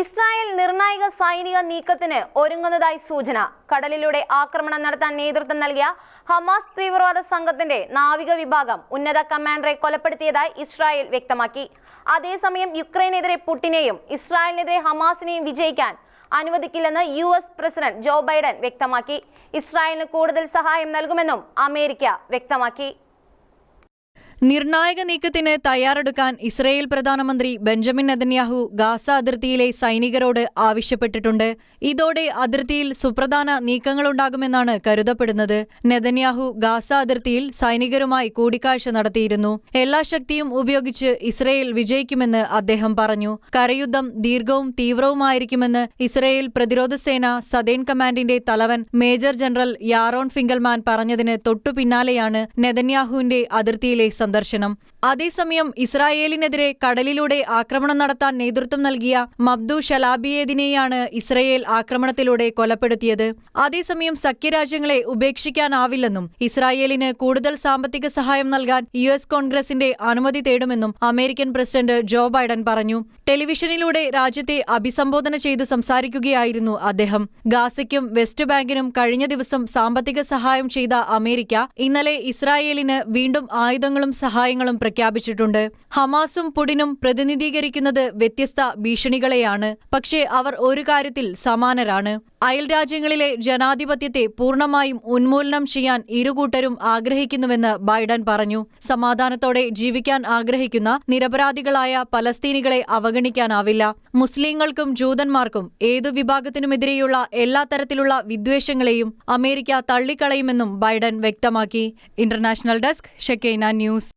Israel നിർണായക സൈനിക നീക്കത്തിന് ഒരുങ്ങുന്നതായി സൂചന. കടലിലൂടെ ആക്രമണം നടത്താൻ നേതൃത്വം നൽകിയ ഹമാസ് തീവ്രവാദ സംഘത്തിന്റെ നാവിക വിഭാഗം ഉന്നത കമാൻഡറെ കൊലപ്പെടുത്തിയതായി ഇസ്രായേൽ വ്യക്തമാക്കി. അതേസമയം യുക്രൈനെതിരെ പുട്ടിനെയും ഇസ്രായേലിനെതിരെ ഹമാസിനെയും വിജയിക്കാൻ അനുവദിക്കില്ലെന്ന് U S president Joe Biden വ്യക്തമാക്കി. ഇസ്രായേലിന് കൂടുതൽ സഹായം നൽകുമെന്നും അമേരിക്ക വ്യക്തമാക്കി. നിർണായക നീക്കത്തിന് തയ്യാറെടുക്കാൻ ഇസ്രയേൽ പ്രധാനമന്ത്രി ബെഞ്ചമിൻ നെതന്യാഹു ഗാസ അതിർത്തിയിലെ സൈനികരോട് ആവശ്യപ്പെട്ടിട്ടുണ്ട്. ഇതോടെ അതിർത്തിയിൽ സുപ്രധാന നീക്കങ്ങളുണ്ടാകുമെന്നാണ് കരുതപ്പെടുന്നത്. നെതന്യാഹു ഗാസ അതിർത്തിയിൽ സൈനികരുമായി കൂടിക്കാഴ്ച നടത്തിയിരുന്നു. എല്ലാ ശക്തിയും ഉപയോഗിച്ച് ഇസ്രയേൽ വിജയിക്കുമെന്ന് അദ്ദേഹം പറഞ്ഞു. കരയുദ്ധം ദീർഘവും തീവ്രവുമായിരിക്കുമെന്ന് ഇസ്രയേൽ പ്രതിരോധ സേന സദേൻ കമാൻഡിന്റെ തലവൻ മേജർ ജനറൽ യാറോൺ ഫിംഗൽമാൻ പറഞ്ഞതിന് തൊട്ടുപിന്നാലെയാണ് നെതന്യാഹുവിന്റെ അതിർത്തിയിലെ സന്ദർശനം. അതേസമയം ഇസ്രായേലിനെതിരെ കടലിലൂടെ ആക്രമണം നടത്താൻ നേതൃത്വം നൽകിയ മബ്ദു ഷലാബിയേദിനെയാണ് ഇസ്രയേൽ ആക്രമണത്തിലൂടെ കൊലപ്പെടുത്തിയത്. അതേസമയം സഖ്യരാജ്യങ്ങളെ ഉപേക്ഷിക്കാനാവില്ലെന്നും ഇസ്രായേലിന് കൂടുതൽ സാമ്പത്തിക സഹായം നൽകാൻ യു എസ് കോൺഗ്രസിന്റെ അനുമതി തേടുമെന്നും അമേരിക്കൻ പ്രസിഡന്റ് ജോ ബൈഡൻ പറഞ്ഞു. ടെലിവിഷനിലൂടെ രാജ്യത്തെ അഭിസംബോധന ചെയ്ത് സംസാരിക്കുകയായിരുന്നു അദ്ദേഹം. ഗാസയ്ക്കും വെസ്റ്റ് ബാങ്കിനും കഴിഞ്ഞ ദിവസം സാമ്പത്തിക സഹായം ചെയ്ത അമേരിക്ക ഇന്നലെ ഇസ്രായേലിന് വീണ്ടും ആയുധങ്ങളും സഹായങ്ങളും പ്രഖ്യാപിച്ചിട്ടുണ്ട്. ഹമാസും പുടിനും പ്രതിനിധീകരിക്കുന്നത് വ്യത്യസ്ത ഭീഷണികളെയാണ്. പക്ഷേ അവർ ഒരു കാര്യത്തിൽ സമാനരാണ്. അയൽ രാജ്യങ്ങളിലെ ജനാധിപത്യത്തെ പൂർണമായും ഉന്മൂലനം ചെയ്യാൻ ഇരുകൂട്ടരും ആഗ്രഹിക്കുന്നുവെന്ന് ബൈഡൻ പറഞ്ഞു. സമാധാനത്തോടെ ജീവിക്കാൻ ആഗ്രഹിക്കുന്ന നിരപരാധികളായ പലസ്തീനികളെ അവഗണിക്കാനാവില്ല. മുസ്ലിങ്ങൾക്കും ജൂതന്മാർക്കും ഏതു വിഭാഗത്തിനുമെതിരെയുള്ള എല്ലാ തരത്തിലുള്ള വിദ്വേഷങ്ങളെയും അമേരിക്ക തള്ളിക്കളയുമെന്നും ബൈഡൻ വ്യക്തമാക്കി. International desk Shekinah news.